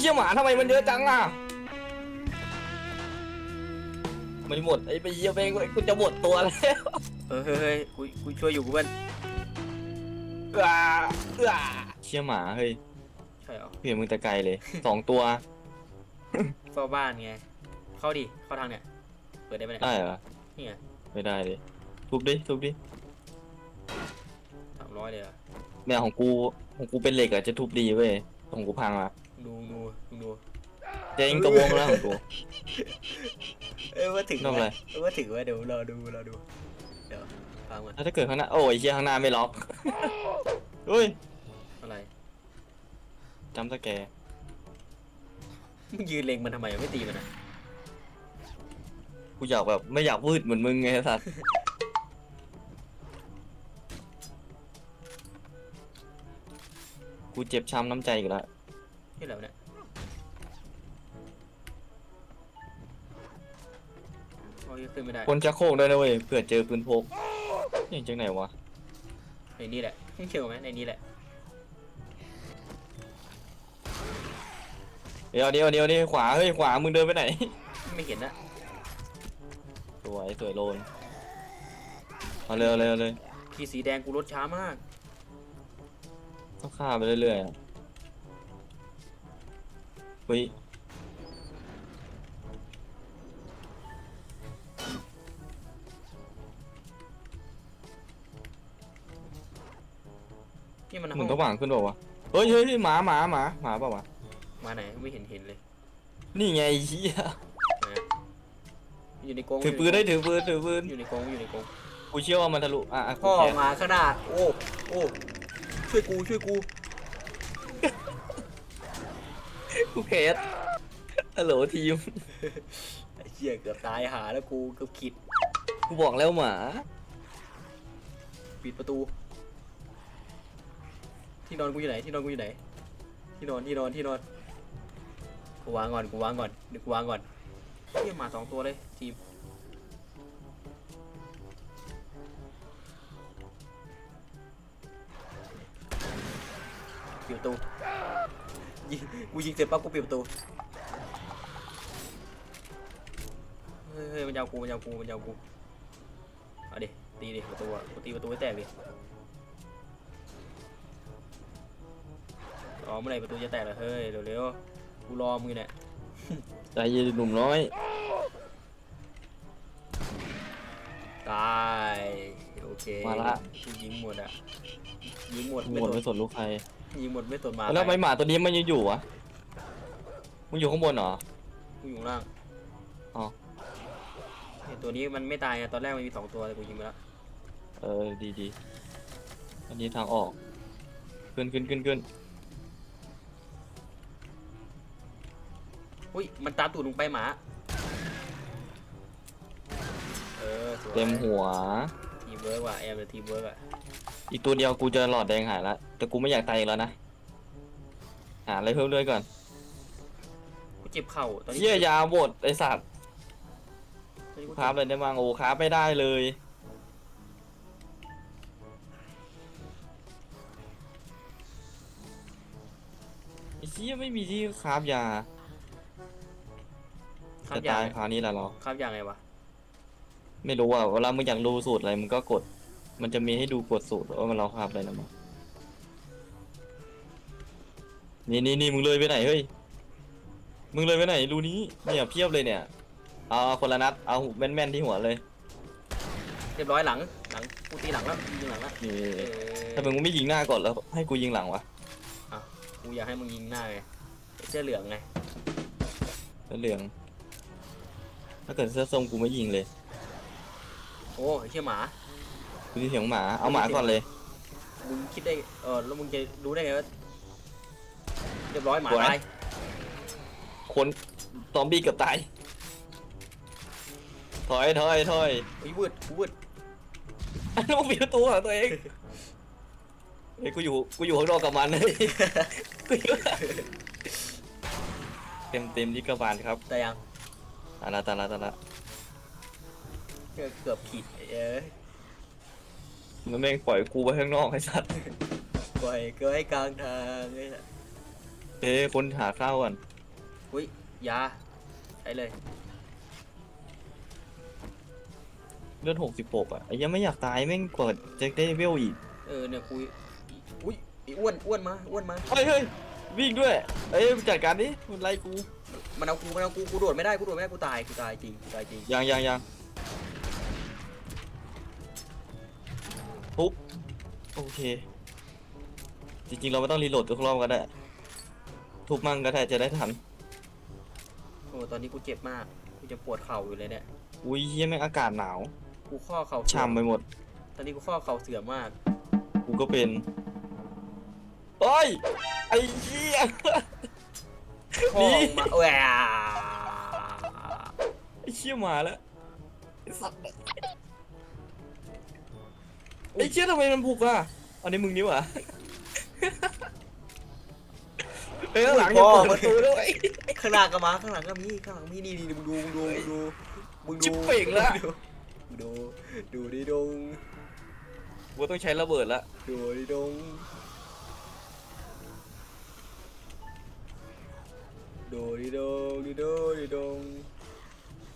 เชี่ยหมาทำไมมันเยอะจังอะ ไม่หมดไอ้ไปเยี่ยมเองกูจะหมดตัวแล้วเออเฮ้ยเฮ้ยกูกูช่วยอยู่กูเพื่อนเอื้อเอื้อเชี่ยหมาเฮ้ยใช่เหรอเห็นมึงแต่ไกลเลย สองตัวเฝ้าบ้านไงเข้าดิเข้าทางเนี่ยเปิดได้ไหมเนี่ยได้เหรอนี่ไงไม่ได้เลยทุบดิทุบดิสามร้อยเลยเหรอะแม่ของกูของกูเป็นเหล็กอะจะทุบดีเว้ยของกูพังอะ ดูดูดูดูเจ๊งกระวงแล้วของกู เอ้ยว่าถึงทำอะไร เอ้ยว่าถึงว่าเดี๋ยวรอดูรอดู เดี๋ยวฟังมันแล้วถ้าเกิดข้างหน้าโอ้ยเชี่ยข้างหน้าไม่ล็อกเฮ้ยอะไรจำสแกร์มึงยืนเล็งมันทำไมไม่ตีมันอะกูอยากแบบไม่อยากพูดเหมือนมึงไงไอ้สัตว์กูเจ็บช้ำน้ำใจอีกแล้ว นี่แหละเนี่ยโอ้ยขึ้นไม่ได้คนชักโครกด้วยนะเว้ยเผื่อเจอปืนพกนี่จังไหนวะในนี้แหละมึงเชื่อไหมในนี้แหละเดี๋ยวเดี๋ยวเดี๋ยวนี่ขวาเฮ้ยขวามึงเดินไปไหน ไม่เห็นนะสวยสวยโลนเอาเร็วเร็วเลยทีสีแดงกูรถช้ามากต้องฆ่าไปเรื่อยๆอะ เฮ้ยนี่มันมึห้งองก็หวังขึ้นเปล่าวะเฮ้ยเฮ้ยเฮ้ยหมาหมาหมาหมาเปล่าวะมาไหนไม่เห็นเห็นเลยนี่ไงไอ้เหี้ยนะอยู่ในกรงถือปืนได้ถือปืนถือปืนอยู่ในกรงอยู่ในกรง กูเชื่อว่ามันทะลุอะอะกูพ่อแคสมาข้างหน้าโอ้ โอ้ ช่วยกู ช่วยกู กูแคสฮัลโหลทีม ไอ้เหี้ยเกือบตายหาแล้วกูเกือบขิดกูบอกแล้วหมา ปิดประตู ที่นอนกูอยู่ไหนที่นอนกูอยู่ไหน ที่นอนที่นอนที่นอนกูวางก่อนกูวางก่อนเดี๋ยวกูวางก่อนเฮียมาสองตัวเลยทีมปิดประตู ยิงกูยิงเสร็จปั๊บกูปิดประตูเฮ้ยเฮ้ยมันยาวกูมันยาวกูมันยาวกูเอาดิตีดิประตูอะกูตีประตูให้แตกดิรอเมื่อไหร่ประตูจะแตกล่ะเฮ้ยเร็วๆกูรอมึงอยู่เนี่ยใจเย็นหนุ่มน้อย ตายโอเคมาละ ยิงหมดอะยิงหมดหมดไม่ไม่สสนนลูกใคร ยิงหมดไม่สนมาแล้วทำไมใครหมาตัวนี้มันยังอยู่วะมึงอยู่ข้างบนเหรอกูอยู่ข้างล่างอ๋อเนี่ยตัวนี้มันไม่ตายไงตอนแรกมันมีสองตัวแต่กูยิงไปแล้วเออดีดีอันนี้ทางออกขึ้นขึ้นขึ้นขึ้นอุ้ยมันตามตูดลงไปหมาเออสวยเต็มหัวทีมเวิร์กว่ะแอมเป็นทีมเวิร์กอะ อีกตัวเดียวกูจะหลอดแดงหายละแต่กูไม่อยากตายอีกแล้วนะหาอะไรเพิ่มด้วยก่อนกูเจ็บเข่าตอนนี้เชี่ยยาบดไอสัตว์ตอนนี้กูคเจ็ราบบเลยได้บ้างโอ้คราบไม่ได้เลย ไอ้เชี่ยไม่มีที่คราบยาข้าจะมยาตายงคราวนี้แหละเหรอข้ามยางไงวะไม่รู้อะเวลามึงอยากรู้สูตรอะไรมึงก็กด มันจะมีให้ดูกดสูตรว่ามันเราคราบอะไรนะมั้งนี่นี่นี่มึงเลยไปไหนเฮ้ย มึงเลยไปไหนรูนี้เนี่ยเพียบเลยเนี่ย เอาคนละนัด เอาแม่นๆที่หัวเลย เรียบร้อยหลังหลังกูตีหลังแล้วยิงหลังแล้วนี่เออถ้ามึงไม่ยิงหน้าก่อนแล้ว ให้กูยิงหลังวะกูอยากให้มึงยิงหน้าไงเสื้อเหลืองไงแล้วเหลือง ถ้าเกิดเสื้อส้มกูไม่ยิงเลย โอ้ไอ้เชี่ยหมา กูจะเสียงหมา เอาหมาก่อนเลย มึงคิดได้ เออแล้วมึงจะรู้ได้ไงว่าเรียบร้อยหมาสวยตาย คนซอมบี้เกือบตาย ถอยถอยถอยไอ้ยวืดกูวืดลูกปิดประตูหาตัวเองเฮ้ยกูอยู่กูอยู่ข้างนอกกับมันเลยกูอยู่เต็มเต็มที่กระบาลครับแต่ยังตาละตาละตาละเกือบเกือบขีดเอ้ย มันแม่งปล่อยกูไปข้างนอกไอ้สัตว์ปล่อยเกยกลางทางไอ้สัสเอ้ยคนหาข้าวก่อนอุ้ยยาใช้เลยเลือดหกสิบหกอะไอ้ยังไม่อยากตายแม่งกว่าจะได้เวลอีกเออเนี่ยกูอุ้ยไอ้อ้วนอ้วนมาอ้วนมา เฮ้ยเฮ้ยวิ่งด้วยเอ้ยจัดการดิมันไล่กูมันเอากูมันเอากูกูโดดไม่ได้กูโดดไม่ได้กูตายกูตายจริงกูตายจริงยังยังยัง ปุ๊บโอเค จริงๆ เราไม่ต้องรีโหลดทุกรอบก็ได้ ทุบมั่งก็ได้จะได้ทัน โอ้ตอนนี้กูเจ็บมาก กูจะปวดเข่าอยู่เลยเนี่ย อุ้ยเฮียแม่งอากาศหนาว กูข้อเข่าเสื่อช่ำไปหมด ตอนนี้กูข้อเข่าเสื่อมมาก กูก็เป็นเฮ้ย ไอ้เหี้ย ข้อนี่ มาแหวไอ้เชี่ยมาแล้วไอ้สัตว์ ไอ้เชี่ยทำไมมันผูกอะอันนี้มึงนี่หว่าเฮ้ยข้างหลังอย่าเปิดประตูด้วยข้างหน้าก็มาข้างหลังก็มีข้างหลังมีนี่นี่มึงดูมึงดูมึงดูมึงดูชิบเป่งละมึงดูดูดิดงกูต้องใช้ระเบิดละดูดิดงดูดิดงดิโดดิดง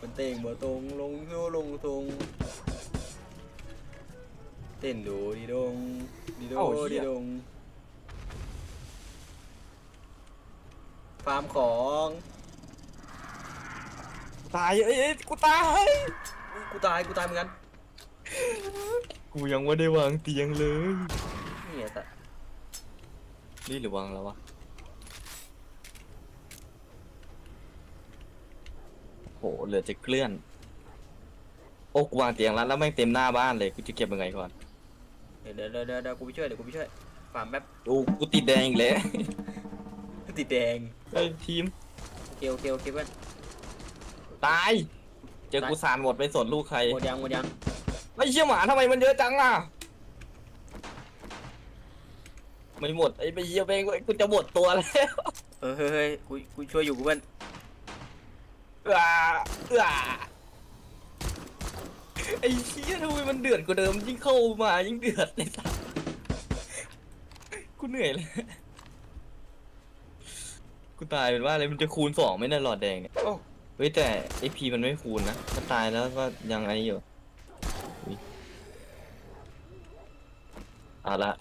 มันเต่งบ่ตรงลงโซลงตรงเต้นดูดิดงดิโดดิดงฟาร์มของตายเอ้ยเอ้ยกูตาย อุ๊ยกูตายกูตายเหมือนกันกูยังไม่ได้วางเตียงเลยเนี่ยแต่นี่หรือวางแล้ววะโหเหลือจะเกลื่อน โอ้กูวางเตียงแล้วแล้วแม่งเต็มหน้าบ้านเลยกูจะเก็บยังไงก่อน เดี๋ยวเดี๋ยวเดี๋ยวเดี๋ยวกูไปช่วยเดี๋ยวกูไปช่วยฟาร์มแป๊บดูกูติดแดงอีกแล้วติดแดงเฮ้ยทีมโอเคโอเคโอเคเพื่อนตาย เจอกูสารหมดไปสนลูกใครหมดยังหมดยังไอ้เชี่ยหมาทำไมมันเยอะจังอะไม่หมดไอ้ไปเยี่ยเองกูจะหมดตัวแล้วเออเฮ้ยเฮ้ยกูกูช่วยอยู่กูเพื่อนอ่าอ่า ไอ้เชี่ยทำไมมันเดือดกว่าเดิมยิ่งเข้ามายิ่งเดือดเลยสัสกูเหนื่อยเลยกูตายเป็นว่าอะไรมันจะคูณสองไหมเนี่ยหลอดแดงเนี่ยโอ้เฮ้ยแต่ไอพีมันไม่คูณนะถ้าตายแล้วก็ยังไงอยู่อุ๊ยเอาละ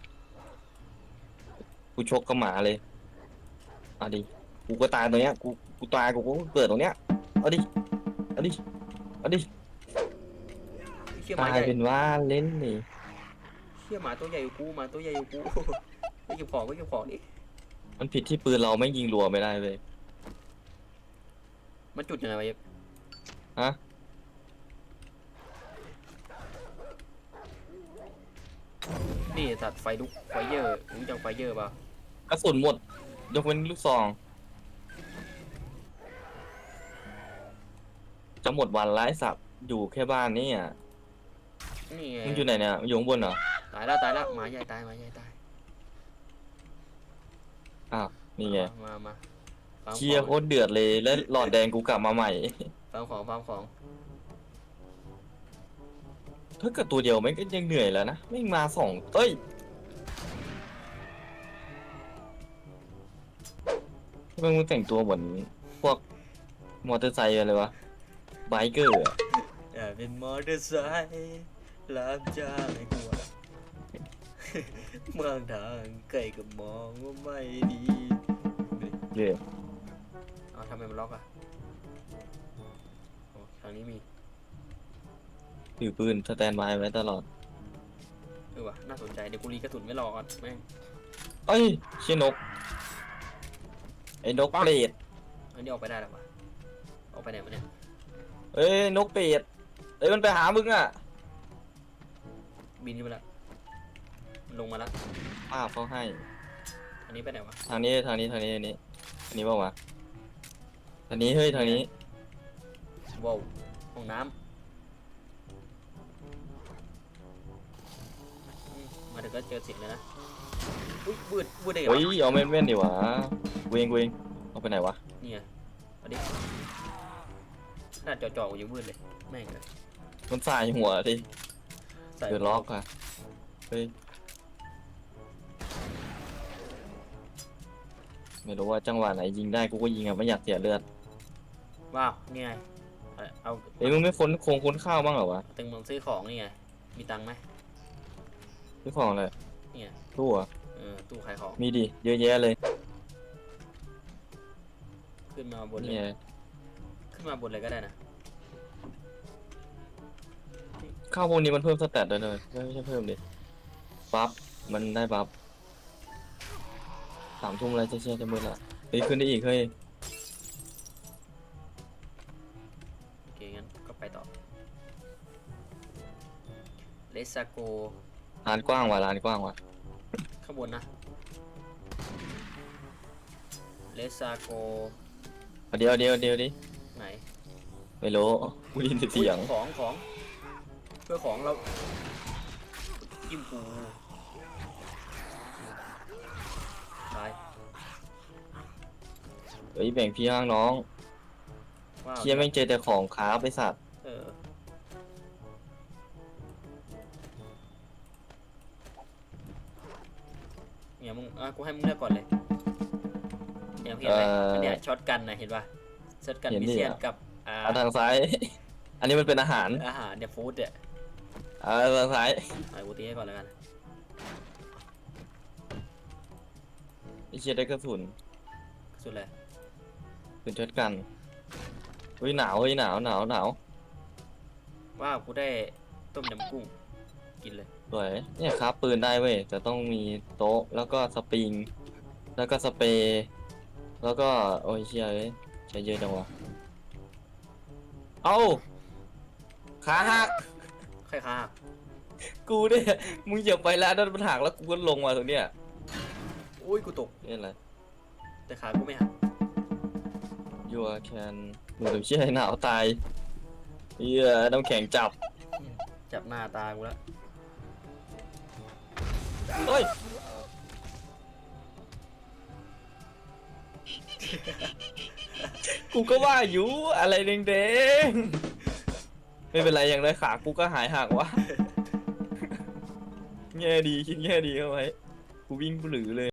กูชกกับหมาเลยเอาดิกูก็ตายตรงเนี้ยกูกูตายกูก็เกิดตรงเนี้ยเอาดิเอาดิเอาดิ เชี่ยหมาตายใหญ่เป็นว่าเล่นนี่เชี่ยหมาตัวใหญ่อยู่กูหมาตัวใหญ่อยู่กูไปเก็บของไปเก็บของดิมันผิดที่ปืนเราไม่ยิงรัวไม่ได้เลยมันจุดยังไงวะเย็บฮะนี่ตัดไฟลุกไฟเยอร์รู้จักไฟเยอร์ป่ะกระสุนหมด ยกเว้นลูกซอง จะหมดวันไร้สับอยู่แค่บ้านนี่อะ นี่ไงมึงอยู่ไหนเนี่ยมึงอยู่ข้างบนเหรอ ตายแล้วตายแล้วหมาใหญ่ตายหมาใหญ่ตายอ้าว นี่ไงมามาฟาร์มเชียร์ขโคองตรเดือดเลย แล้วหลอดแดงกูกลับมาใหม่ ฟาร์มของฟาร์มของ ถ้าเกิดตัวเดียวแม่งก็ยังเหนื่อยแล้วนะไม่งมาสองเอ้ยทำไมมึงแต่งตัวเหมือนพวกมอเตอร์ไซค์อะไรวะไบเกอร์อะ อย่าเป็นมอเตอร์ไซค์ รับจ้างให้กลัวเมืองทางไกลก็มองว่าไม่ดี เย่เอาทำไมมันล็อกอะโอ้ทางนี้มีถือปืนสแตนบายไว้ตลอด เออว่ะน่าสนใจเดี๋ยวกูรีกระสุนไม่รอก่อนแม่งเอ้ยเชี่ยนก ไอ้นกเปรตอันนี้ออกไปได้แล้ววะออกไปไหนวะเนี่ยเอ้ยนกเปรตเอ้ยมันไปหามึงอะ บินขึ้นมาแล้วมันลงมาแล้วป้าบเขาให้ อันนี้ไปไหนวะทางนี้ทางนี้ทางนี้ทางนี้ทางนี้เปล่าวะทางนี้เฮ้ยทางนี้ว้าวห้องน้ำอืมมาถึงก็เจอสิทธิ์แล้วนะอุ้ยบืดบืดได้เหรอเฮ้ยเอาแม่นแม่นๆดิวะเวงเวงเอาไปไหนวะนี่ไงเอาดิขนาดจ่อๆกูยังมืดเลยแม่งเลยมันสายหัวดิใส่เดือดล็อกอะเฮ้ยไม่รู้ว่าจังหวะไหนยิงได้กูก็ยิงอะไม่อยากเสียเลือดว้าวนี่ไงเอาเอาเอ้ยมึงไม่ค้นโครงค้นข้าวบ้างเหรอวะตึงมึงซื้อของนี่ไงมีตังค์ไหมซื้อของอะไรนี่ไงตู้อะเออตู้ขายของมีดิเยอะแยะเลยขึ้นมาบนเลนี่ยไงขึ้นมาบนเลยก็ได้นะ ข้าวพวกนี้มันเพิ่มสแตทด้วยเลยไม่ใช่เพิ่มดิบัฟมันได้บัฟสามทุ่มอะไรจะเชี่ยจะมืดละเฮ้ยขึ้นได้อีกเฮ้ยโอเคงั้นก็ไปต่อเลสาโกร้านกว้างว่ะร้านกว้างว่ะข้างบนนะเลสาโกเอาเดียวเดียวเดียวดิไหนไม่รู้กูได้ยินแต่เสียงอุ๊ของของ เพื่อของเราจิ้มปูตายเฮ้ยแบ่งพี่ห้างน้องว้าวเคียแม่งเจอแต่ของค้าไปสัตว์เออเนี่ยมึงอะกูให้มึงเลือกก่อนเลยเนี่ยมึงเห็นไหมอันเนี้ยช็อตกันนะเห็นป่ะช็อตกันมิเซียนกับอ่าเอาทางซ้าย อันนี้มันเป็นอาหาร อาหารเนี่ยฟู้ดเนี่ยเอาทางซ้ายเอากูตีให้ก่อนแล้วกันไอ้เชียได้กระสุนสุดเลยปืนช็อตกันเฮ้ยหนาวเฮ้ยหนาวหนาวหนาวว้าวกูได้ต้มยำกุ้งกินเลยสวยเนี่ยครับปืนได้เว้ยแต่ต้องมีโต๊ะแล้วก็สปริง แล้วก็สเปรย์แล้วก็โอ้ยเชียเอ้ยใช้เยอะจังวะเอ้าขาหักใครค่ะกูเนี่ยมึงเหยียบไปแล้วนั่นมันหักแล้วกูก็ลงมาตรงเนี้ยอุ้ยกูตกนี่อะไรแต่ขากูไม่หัก ยัวแคนมึงถึงเชี่ยให้หนาวตายเหี้ยน้ำแข็งจับจับหน้าตากูแล้วเฮ้ยกูก็ว่าอยู่อะไรแดงๆ ไม่เป็นไรอย่างไรขากูก็หายหักวะ แง่ดีคิดแง่ดีเข้าไว้กูวิ่งปลือเลย